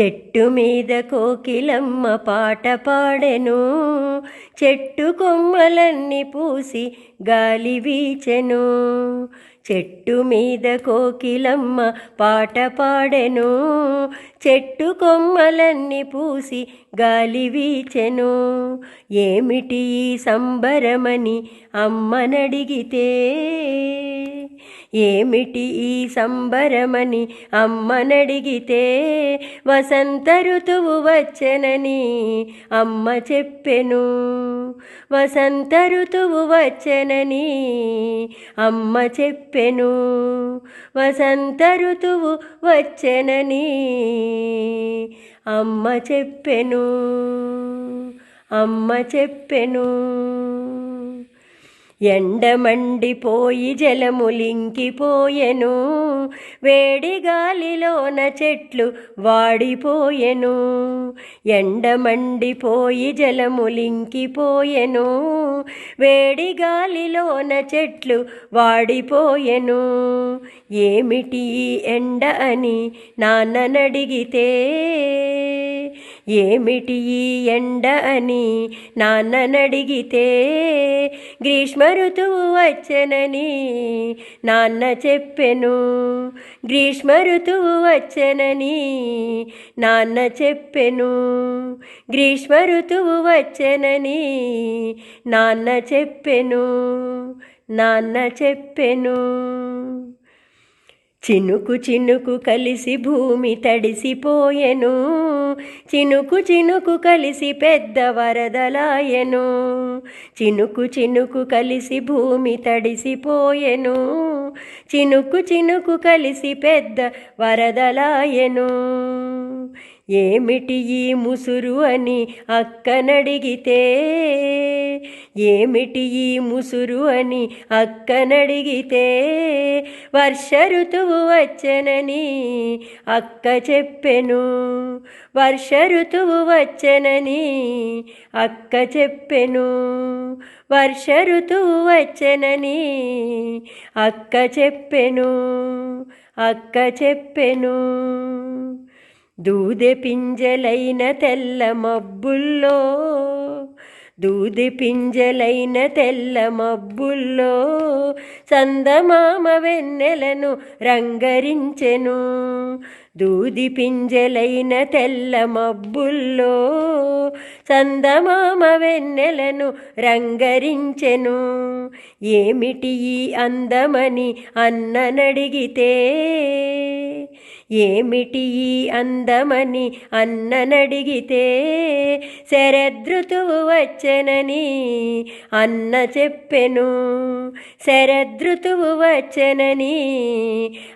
చెట్టు మీద కోకిలమ్మ పాట పాడెను. చెట్టు కొమ్మలన్నీ పూసి గాలి వీచెను. చెట్టు మీద కోకిలమ్మ పాట పాడెను. చెట్టు కొమ్మలన్నీ పూసి గాలి వీచెను. ఏమిటి సంబరమని అమ్మనడిగితే? ఏమిటి ఈ సంబరమని అమ్మనడిగితే వసంత ఋతువు వచ్చెనని అమ్మ చెప్పెను. వసంత ఋతువు వచ్చెనని అమ్మ చెప్పెను. వసంత ఋతువు వచ్చెనని అమ్మ చెప్పెను. అమ్మ చెప్పెను. ఎండమండిపోయి జలములింకిపోయెను వేడి గాలిలోన చెట్లు వాడిపోయెను. ఎండమండిపోయి జలములింకిపోయెను వేడి గాలిలోన చెట్లు వాడిపోయెను. ఏమిటి ఎండ అని నాన్ననడిగితే ఏమిటి ఈ ఎండ అని నాన్ననడిగితే గ్రీష్మ ఋతువు వచ్చనని నాన్న చెప్పెను. గ్రీష్మ ఋతువు వచ్చనని నాన్న చెప్పెను. గ్రీష్మ ఋతువు వచ్చనని నాన్న చెప్పెను. నాన్న చెప్పెను. చినుకు చినుకు కలిసి భూమి తడిసిపోయెను. చినుకు చినుకు కలిసి పెద్ద వరదలాయెను. చినుకు చినుకు కలిసి భూమి తడిసిపోయెను. చినుకు చినుకు కలిసి పెద్ద వరదలాయెను. ఏమిటి ఈ ముసురు అని అక్కనడిగితే? ఏమిటి ఈ ముసురు అని అక్కనడిగితే? వర్ష ఋతువు వచ్చనని అక్క చెప్పెను. వర్ష ఋతువు వచ్చనని అక్క చెప్పెను. వర్ష ఋతువు వచ్చనని అక్క చెప్పెను. అక్క చెప్పెను. దూదె పింజలైన తెల్ల మబ్బుల్లో దూది పింజలైన తెల్ల మబ్బుల్లో చందమామ వెన్నెలను రంగరించెను. దూది పింజలైన తెల్ల మబ్బుల్లో చందమామ వెన్నెలను రంగరించెను. ఏమిటి ఈ అందమని అన్ననడిగితే? ఏమిటి ఈ అందమని అన్ననడిగితే? శరదృతువు వచ్చనని అన్న చెప్పెను. శరదృతువు వచ్చనని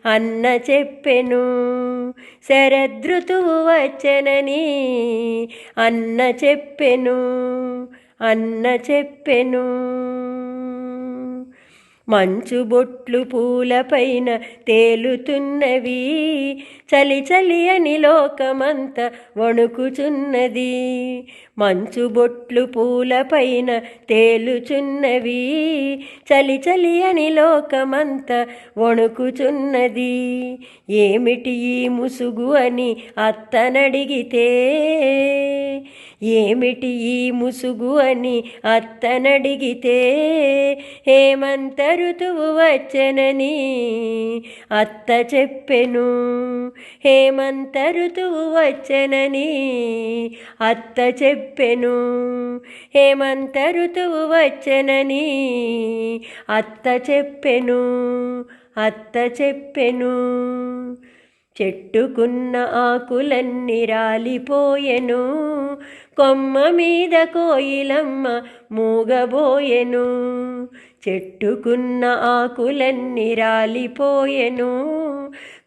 అన్న చెప్పెను. శరదృతువు వచ్చనని అన్న చెప్పెను. అన్న చెప్పెను. మంచు బొట్లు పూలపైన తేలుతున్నవి. చలి చలి అని లోకమంత వణుకుచున్నది. మంచు బొట్లు పూలపైన తేలుచున్నవి. చలి చలి అని లోకమంత వణుకుచున్నది. ఏమిటి ఈ ముసుగు అని అత్తనడిగితే? ఏమిటి ఈ ముసుగు అని అత్తనడిగితే? హేమంత ఋతువు వచ్చెనని అత్త చెప్పెను. హేమంత ఋతువు వచ్చెనని అత్త చెప్పెను. హేమంత ఋతువు వచ్చెనని అత్త చెప్పెను. అత్త చెప్పెను. చెట్టుకున్న ఆకులన్నీ రాలిపోయెను. కొమ్మ మీద కోయిలమ్మ మూగబోయెను. చెట్టుకున్న ఆకులన్నీ రాలిపోయెను.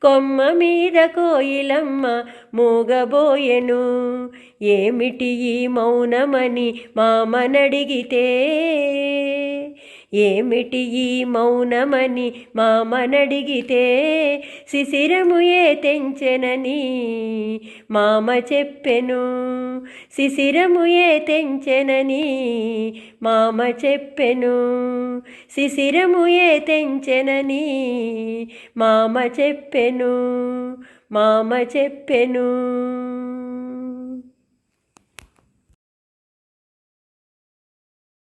కొమ్మ మీద కోయిలమ్మ మూగబోయెను. ఏమిటి ఈ మౌనమని మామనడిగితే? ఏమిటి ఈ మౌనమని మామనడిగితే? శిశిరము ఏ తెంచెనని మామ చెప్పెను. శిశిరము ఏ తెంచెనని మామ చెప్పెను. శిశిరము ఏ తెంచెనని మామ చెప్పెను. మామ చెప్పెను.